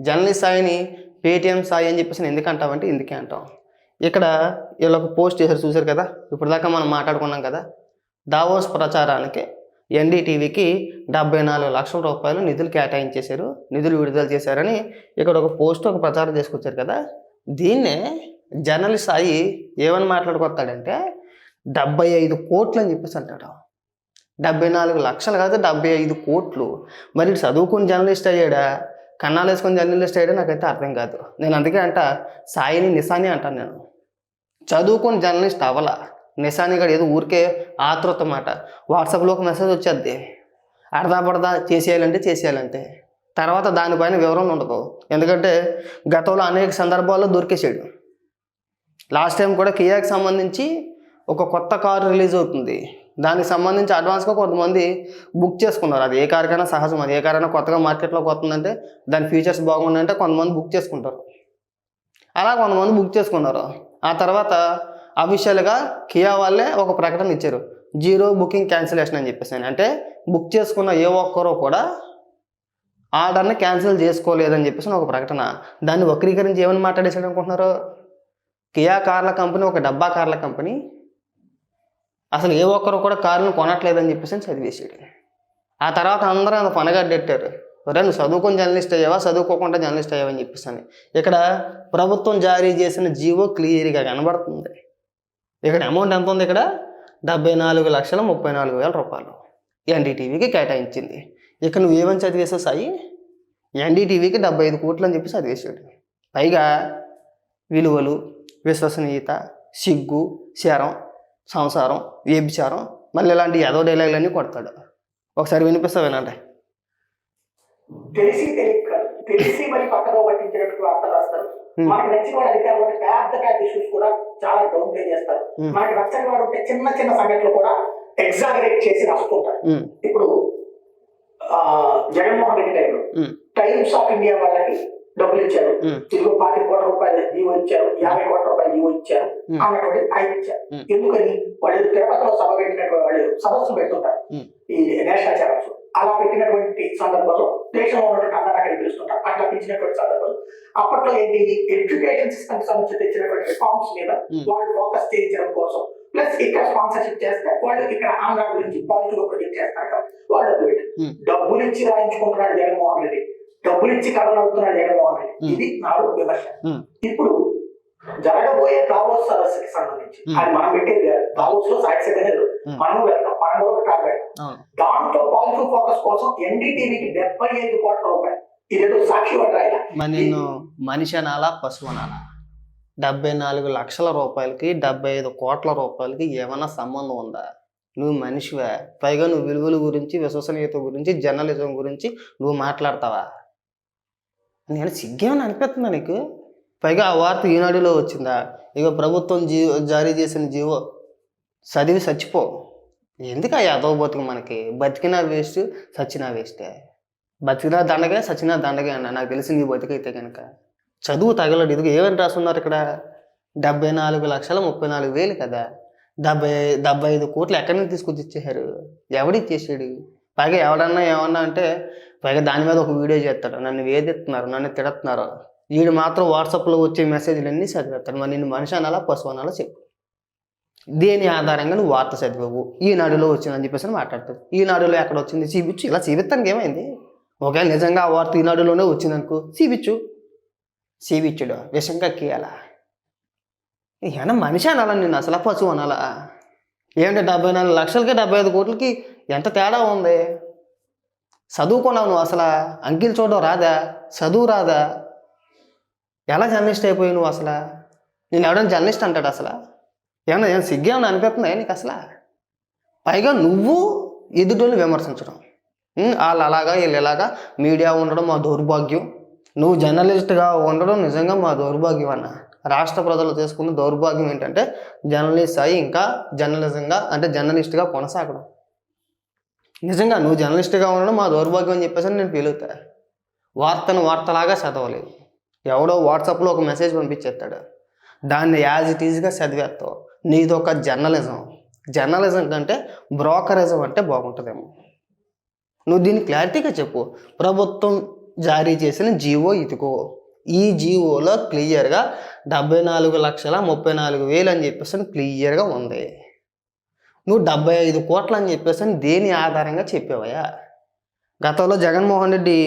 Journalist సాయిని Paytm Sai అని చెప్పేసి ఎందుకు అంటావంటే ఇందుకే అంటాం. ఇక్కడ వీళ్ళొక పోస్ట్ చేశారు చూశారు కదా? ఇప్పుడు దాకా మనం మాట్లాడుకున్నాం కదా? దావోస్ ప్రచారానికి ఎన్డీటీవీకి డెబ్బై నాలుగు లక్షల రూపాయలు నిధులు కేటాయించేశారు నిధులు విడుదల చేశారని ఇక్కడ ఒక పోస్ట్ ఒక ప్రచారం చేసుకొచ్చారు కదా? దీన్నే జర్నలిస్ట్ సాయి ఏమని మాట్లాడుకొస్తాడంటే డెబ్బై ఐదు కోట్లు అని చెప్పేసి అంటాడు. డెబ్బై నాలుగు లక్షలు కాదు డెబ్బై ఐదు కోట్లు. మరి ఇటు చదువుకుని జర్నలిస్ట్ అయ్యాడా? కన్నాలు వేసుకొని జర్నలిస్ట్ అయ్యాడా నాకైతే అర్థం కాదు. నేను అందుకే అంట సాయిని నిశాని అంటాను నేను. చదువుకొని జర్నలిస్ట్ అవ్వాల? నిశాని గడు ఏదో ఊరికే ఆతృత మాట. వాట్సాప్లో ఒక మెసేజ్ వచ్చేద్ది. అడదా పడదా చేసేయాలంటే చేసేయాలంటే. తర్వాత దానిపైన వివరణ ఉండదు. ఎందుకంటే గతంలో అనేక సందర్భాల్లో దొరికేసాడు లాస్ట్ టైం కూడా కియాకి సంబంధించి ఒక కొత్త కారు రిలీజ్ అవుతుంది. దానికి సంబంధించి అడ్వాన్స్గా కొంతమంది బుక్ చేసుకున్నారు. అది ఏ కారుకైనా సహజం. అది ఏ కారైనా కొత్తగా మార్కెట్లోకి వస్తుందంటే దాని ఫీచర్స్ బాగుండంటే కొంతమంది బుక్ చేసుకుంటారు. అలా కొంతమంది బుక్ చేసుకున్నారు. ఆ తర్వాత అఫీషియల్గా కియా వాళ్ళే ఒక ప్రకటన ఇచ్చారు. జీరో బుకింగ్ క్యాన్సిలేషన్ అని చెప్పేసి అంటే బుక్ చేసుకున్న ఏ ఒక్కరో కూడా ఆర్డర్ని క్యాన్సిల్ చేసుకోలేదని చెప్పేసి ఒక ప్రకటన. దాన్ని వక్రీకరించి ఏమని మాట్లాడేసాడు అనుకుంటున్నారు? కియా కార్ల కంపెనీ ఒక డబ్బా కార్ల కంపెనీ అసలు ఏ ఒక్కరు కూడా కారుని కొనట్లేదని చెప్పేసి అని చదివేసాడు ఆ తర్వాత అందరూ అంత పనగడ్డెట్టారు ఒరే నువ్వు చదువుకొని జర్నలిస్ట్ అయ్యావా? చదువుకోకుండా జర్నలిస్ట్ అయ్యావని చెప్పేసాను. చెప్పేసి ఇక్కడ ప్రభుత్వం జారీ చేసిన జీవో క్లియర్గా కనబడుతుంది. ఇక్కడ అమౌంట్ ఎంత ఉంది ఇక్కడ? డెబ్బై నాలుగు లక్షల ముప్పై నాలుగు వేల రూపాయలు. ఎన్డీటీవీకి కేటాయించింది. ఇక నువ్వు ఏమని చదివేసావు సాయి? ఎన్డీటీవీకి డెబ్బై ఐదు కోట్లు అని చెప్పి చదివేసాడు పైగా విలువలు విశ్వసనీయత సిగ్గు శరం సంసారం వ్యభిచారం మళ్ళీ ఇలాంటి ఏదో డైలాగులన్నీ కొడతాడు. ఒకసారి వినిపిస్తా వినండి. తెలిసి తెలిసి మరి పక్కన పట్టించినట్టు వార్తలు రాస్తారు. Hmm. మనకి నచ్చిన వాడు అధికారులు ఉంటే పెద్ద పెద్ద ఇష్యూస్ కూడా చాలా డౌన్ ప్లే చేస్తారు. మనకి నచ్చని వాడు ఉంటే చిన్న చిన్న సంఘటనలు కూడా ఎగ్జాగరేట్ చేసి రాస్తుంటారు. ఇప్పుడు జగన్మోహన్ రెడ్డి గారు ఉమ్, టైమ్స్ ఆఫ్ ఇండియా వాళ్ళకి డబ్బులు ఇచ్చారు. ఇదిగో పాతి రూపాయలు జీవో ఇచ్చారు యాభై కోట్ల రూపాయల జీవో ఇచ్చారు. అన్నటువంటి ఆయన ఇచ్చారు. ఎందుకని వాళ్ళు తిరుపతిలో సభ పెట్టినటువంటి వాళ్ళు సదస్సు పెడుతుంటారు. ఈ నేషనల్ ఛానల్స్ అలా పెట్టినటువంటి సందర్భంలో దేశంలో ఉన్నటువంటి అందరూ అక్కడికి పిలుస్తుంటారు అట్లా పిలిచినటువంటి సందర్భంలో అప్పట్లో ఏంటి ఎడ్యుకేషన్ సిస్టమ్ సంబంధించి తెచ్చినటువంటి రిఫార్మ్స్ మీద. వాళ్ళు ఫోకస్ చేయించడం కోసం ప్లస్ ఇక్కడ స్పాన్సర్షిప్ చేస్తే వాళ్ళు ఇక్కడ ఆంధ్ర గురించి పాజిటివ్ ప్రొజెక్ట్ చేస్తారు వాళ్ళు. డబ్బులు ఇచ్చి రాయించుకుంటున్నాడు జగన్మోహన్ రెడ్డి డబ్బులు ఇచ్చి కథలు అవుతున్నాడు జగన్మోహన్ రెడ్డి. ఇది నాలుగు విమర్శ. ఇప్పుడు జరగబోయే దావోస్ సదస్సుకి సంబంధించి. అది మనం పెట్టేది. దావోస్లో సాక్షిగా. మనం వెళ్తాం మనం కూడా టార్గెట్ దాంట్లో పాజిటివ్ ఫోకస్ కోసం ఎన్డీటీవీకి డెబ్బై ఐదు కోట్ల రూపాయలు. ఇదేదో సాక్షి పడ్డ మనిషి అనాలా పశువు అనాలా? డెబ్బై నాలుగు లక్షల రూపాయలకి డెబ్బై ఐదు కోట్ల రూపాయలకి ఏమైనా సంబంధం ఉందా? నువ్వు మనిషివే? పైగా నువ్వు విలువల గురించి విశ్వసనీయత గురించి జర్నలిజం గురించి నువ్వు మాట్లాడతావా? నేను సిగ్గేమని అనిపిస్తుందా నీకు? పైగా ఆ వార్త ఈనాడులో వచ్చిందా? ఇక ప్రభుత్వం జీవో జారీ చేసిన జీవో చదివి చచ్చిపో. ఎందుకు ఆ యాదవ బతుకు మనకి? బతికినా వేస్ట్ చచ్చినా వేస్టే. బతికినా దండగా చచ్చినా దండగా అన్న. నాకు తెలిసి నీ బతికైతే కనుక చదువు తగలడు. ఇదిగో ఏమని రాస్తున్నారు ఇక్కడ? డెబ్బై నాలుగు లక్షల ముప్పై నాలుగు వేలు కదా. డెబ్బై డెబ్బై ఐదు కోట్లు ఎక్కడి నుంచి తీసుకొచ్చి ఇచ్చేసారు ఎవడిచ్చేసాడు పైగా ఎవడన్నా ఏమన్నా అంటే పైగా దాని మీద ఒక వీడియో చేస్తాడు నన్ను వేధిస్తున్నారు నన్ను తిడుతున్నారు. వీడు మాత్రం వాట్సాప్లో వచ్చే మెసేజ్లన్నీ చదివేస్తాడు మరి నేను మనిషి అనాలా పశువు అనాలా చెప్పు. దేని ఆధారంగా నువ్వు వార్త చదివావు? ఈనాడులో వచ్చిందని చెప్పేసి మాట్లాడతాడు ఈనాడులో ఎక్కడ వచ్చింది? చూపించు. ఇలా చూపిస్తానికి ఏమైంది? ఒకవేళ నిజంగా ఆ వార్త ఈనాడులోనే వచ్చింది అనుకో చూపించు. చూపించుడు. విషం కక్కియాలా? ఏమన్నా మనిషి అనాలా నేను అసలు పశువు అనాలా? ఏంటంటే డెబ్బై నాలుగు లక్షలకి డెబ్బై ఐదు కోట్లకి ఎంత తేడా ఉంది? చదువుకున్నావు నువ్వు అసలు? అంకిల్ చూడడం రాదా? చదువు రాదా? ఎలా జర్నలిస్ట్ అయిపోయావు నువ్వు అసలు? నేను ఎవడైనా జర్నలిస్ట్ అంటాడు అసలు? ఏమన్నా ఏమైనా సిగ్గేమన్నా అనిపిస్తుందా నీకు అసలు? పైగా నువ్వు ఎదుటోళ్ళు విమర్శించడం. వాళ్ళు అలాగా వీళ్ళు ఇలాగా మీడియా ఉండడం మా దౌర్భాగ్యం. నువ్వు జర్నలిస్ట్గా ఉండడం నిజంగా మా దౌర్భాగ్యం అన్న. రాష్ట్ర ప్రజలు చేసుకున్న దౌర్భాగ్యం ఏంటంటే జర్నలిస్ట్ అయి ఇంకా జర్నలిజంగా అంటే జర్నలిస్ట్గా కొనసాగడం. నిజంగా నువ్వు జర్నలిస్ట్గా ఉండడం మా దౌర్భాగ్యం అని చెప్పేసి నేను ఫీల్ అవుతా. వార్తను వార్తలాగా చదవాలి ఎవడో వాట్సాప్లో ఒక మెసేజ్ పంపించేస్తాడు దాన్ని యాజ్ ఇట్ ఈజ్గా చదివేస్తావు నీది ఒక జర్నలిజం. జర్నలిజం కంటే బ్రోకరిజం అంటే బాగుంటుందేమో. నువ్వు దీన్ని క్లారిటీగా చెప్పు. ప్రభుత్వం జారీ చేసిన జీవో ఇదిగో. ఈ జీవోలో క్లియర్గా డెబ్బై నాలుగు లక్షల ముప్పై నాలుగు వేలు అని చెప్పేసి క్లియర్గా ఉంది. నువ్వు డెబ్బై ఐదు కోట్లు అని చెప్పేసి దేని ఆధారంగా చెప్పావయ్యా? గతంలో జగన్మోహన్ రెడ్డి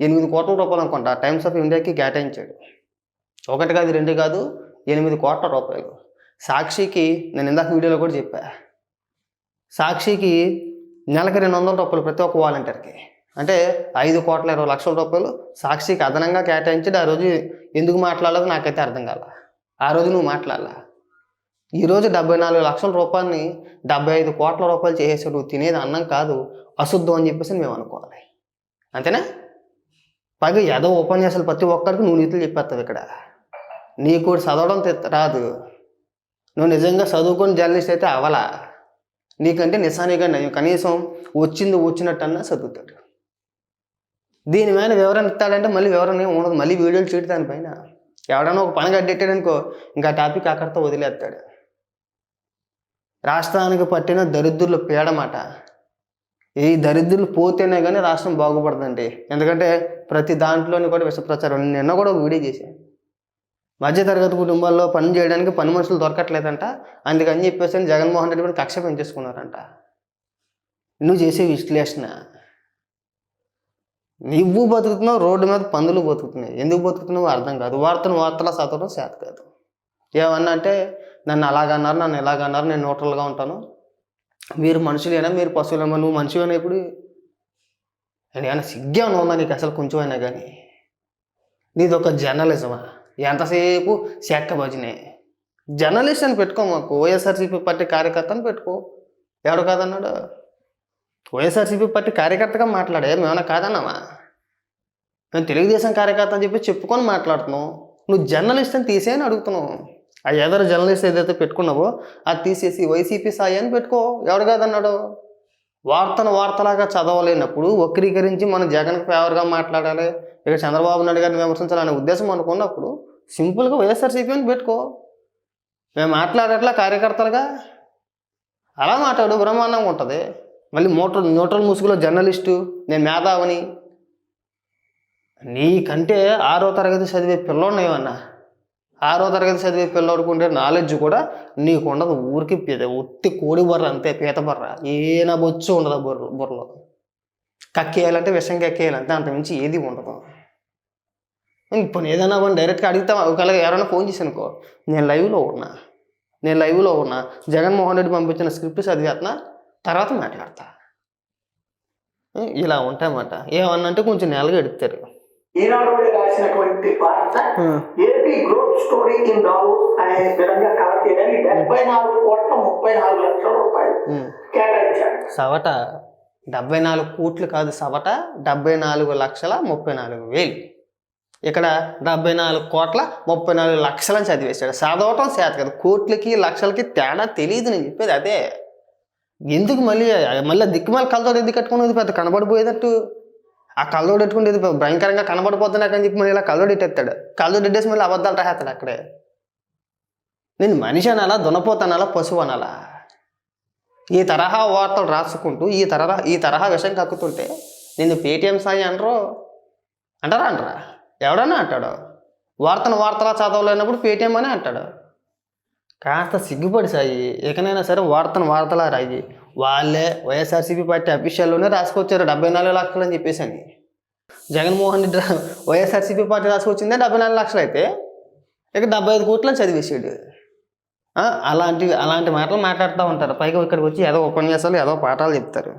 ఎనిమిది కోట్ల రూపాయలు అనుకుంటా టైమ్స్ ఆఫ్ ఇండియాకి కేటాయించాడు. ఒకటి కాదు రెండు కాదు ఎనిమిది కోట్ల రూపాయలు. సాక్షికి నేను ఇందాక వీడియోలో కూడా చెప్పా సాక్షికి నెలకి రెండు వందల రూపాయలు ప్రతి ఒక్క వాలంటీర్కి. అంటే ఐదు కోట్ల ఇరవై లక్షల రూపాయలు సాక్షికి అదనంగా కేటాయించి ఆ రోజు ఎందుకు మాట్లాడాలో నాకైతే అర్థం కాల. ఆ రోజు నువ్వు మాట్లాడాల. ఈరోజు డెబ్బై నాలుగు లక్షల రూపాయలని డెబ్బై ఐదు కోట్ల రూపాయలు చేసేసాడు తినేది అన్నం కాదు అశుద్ధం అని చెప్పేసి మేము అనుకోవాలి. అంతేనా? పైగా ఏదో ఉపన్యాసాలు ప్రతి ఒక్కరికి నువ్వు నీతులు చెప్పేస్తావు ఇక్కడ. నీకు చదవడం తె- రాదు. నువ్వు నిజంగా చదువుకొని జర్నలిస్ట్ అయితే అవలా నీకంటే నిశానిగా నయం. కనీసం వచ్చింది వచ్చినట్టన్నా చదువుతాడు. దీని మీద వివరణ ఇస్తాడంటే మళ్ళీ వివరణ ఏమి ఉండదు. మళ్ళీ వీడియోలు చేయడు దానిపైన. ఎవడన్నా ఒక పని కట్టెట్టాడనుకో ఇంకా టాపిక్ అక్కడితో వదిలేస్తాడు. రాష్ట్రానికి పట్టిన దరిద్రుల పేడమాట. ఈ దరిద్రులు పోతేనే కానీ రాష్ట్రం బాగుపడదండి. ఎందుకంటే ప్రతి దాంట్లోని కూడా విషప్రచారం. నిన్న కూడా ఒక వీడియో చేశాను మధ్యతరగతి కుటుంబాల్లో పని చేయడానికి పని మనుషులు దొరకట్లేదంట. అందుకని చెప్పేసి జగన్మోహన్ రెడ్డి కూడా కక్ష పెంచేసుకున్నారంట. నువ్వు చేసే విశ్లేషణ. నువ్వు బతుకుతున్నావు రోడ్డు మీద పందులు బతుకుతున్నాయి. ఎందుకు బతుకుతున్నావు అర్థం కాదు. వార్తను వార్తలా చదవడం చేత కాదు. ఏమన్నా అంటే నన్ను అలాగన్నారు నన్ను ఎలాగన్నారు నేను న్యూట్రల్గా ఉంటాను. మీరు మనుషులేనా? మీరు పశువులేమో నువ్వు మనిషివేనా ఇప్పుడు? నేను ఏమైనా సిగ్గే ఉందా నీకు అసలు కొంచెం అయినా కానీ? నీది ఒక జర్నలిజమా? ఎంతసేపు శాఖ భజనే? జర్నలిస్ట్ అని పెట్టుకో మాకు. వైఎస్ఆర్సీపీ పార్టీ కార్యకర్తని పెట్టుకో. ఎవడు కాదన్నాడు? వైఎస్ఆర్సీపీ పార్టీ కార్యకర్తగా మాట్లాడే మేమన్నా కాదన్నామా? మేము తెలుగుదేశం కార్యకర్త అని చెప్పి చెప్పుకొని మాట్లాడుతున్నావు నువ్వు జర్నలిస్ట్ అని తీసేయని అడుగుతున్నావు. ఆ ఎదరు జర్నలిస్ట్ ఏదైతే పెట్టుకున్నావో అది తీసేసి వైసీపీ సాయి అని పెట్టుకో. ఎవడు కాదన్నాడు? వార్తను వార్తలాగా చదవలేనప్పుడు వక్రీకరించి మనం జగన్కి ఫేవర్గా మాట్లాడాలి ఇక చంద్రబాబు నాయుడు గారిని విమర్శించాలనే ఉద్దేశం అనుకున్నప్పుడు సింపుల్గా వైఎస్ఆర్సీపీ అని పెట్టుకో. మేము మాట్లాడట్లా కార్యకర్తలుగా? అలా మాట్లాడు బ్రహ్మాండంగా ఉంటుంది. మళ్ళీ మోటర్ న్యూట్రల్ ముసుగులో జర్నలిస్టు నేను మేధావని. నీకంటే ఆరో తరగతి చదివే పిల్లోడినేమన్నా ఆరో తరగతి చదివే పిల్లవాడికి ఉండే నాలెడ్జ్ కూడా నీకు ఉండదు ఊరికి ఒత్తి కోడి బర్ర అంతే పీత బర్ర. ఏనా బొచ్చు ఉండదు బుర్ర బుర్రలో. కక్కేయాలంటే విషం కక్కేయాలంటే అంత అంతమించి ఏది ఉండదు. ఇప్పుడు ఏదైనా మనం డైరెక్ట్గా అడిగితే ఒకవేళ ఎవరైనా ఫోన్ చేసి అనుకో నేను లైవ్లో ఉన్నా నేను లైవ్లో ఉన్నా జగన్మోహన్ రెడ్డి పంపించిన స్క్రిప్ట్ చదివేస్తున్నా తర్వాత మాట్లాడతా. ఇలా ఉంటాయన్నమాట. ఏమన్నా అంటే కొంచెం నెలగా ఎడుతారు ఈనాడు రాసినటువంటి వార్త AP growth story in Davos అనే విధంగా కవర్ చేయడానికి డెబ్బై నాలుగు కోట్ల ముప్పై నాలుగు లక్షల రూపాయలు కేటాయించారు. సవట డెబ్బై నాలుగు కోట్లు కాదు సవట డెబ్బై నాలుగు లక్షల ముప్పై నాలుగు వేలు. ఇక్కడ డెబ్బై నాలుగు కోట్ల ముప్పై నాలుగు లక్షలని చదివేశాడు. చదవటం చేత కదా. కోట్లకి లక్షలకి తేడా తెలియదు నేను చెప్పేది అదే. ఎందుకు మళ్ళీ మళ్ళీ దిక్కుమాల కళ్ళతోడు ఎందుకు కట్టుకున్నది? పెద్ద కనబడిపోయేటట్టు. ఆ కళ్ళోడు పెట్టుకుంటే భయంకరంగా కనబడిపోతుంది నాకు అని చెప్పి మళ్ళీ ఇలా కళ్ళోడు ఎట్టేస్తాడు కళ్ళోడు ఎట్టేసి మళ్ళీ అబద్ధాలు రాసేస్తాడు అక్కడే. నేను మనిషి అనాలా దున్నపోతనాలా పశువు అనాలా? ఈ తరహా వార్తలు రాసుకుంటూ ఈ తరహా ఈ తరహా విషయం కక్కుతుంటే నేను పేటిఎం సాయి అనరు? అంటారా అంటారా? ఎవడన్నా అంటాడు? వార్తను వార్తలా చదవలేనప్పుడు పేటిఎం అని అంటాడు. కాస్త సిగ్గుపడి సాయి ఎకనైనా సరే వార్తను వార్తలా రాయి. వాళ్ళే వైఎస్ఆర్సీపీ పార్టీ అఫీషియల్లోనే రాసుకొచ్చారు. డెబ్బై నాలుగు లక్షలు అని చెప్పేసి అని జగన్మోహన్ రెడ్డి వైఎస్ఆర్సీపీ పార్టీ రాసుకొచ్చిందే డెబ్బై నాలుగు లక్షలు అయితే. ఇక డెబ్బై ఐదు కోట్లు అని చదివేసాడు అలాంటివి అలాంటి అలాంటి మాటలు మాట్లాడుతూ ఉంటారు. పైగా ఇక్కడికి వచ్చి ఏదో ఉపన్యాసాలు ఏదో పాఠాలు చెప్తారు.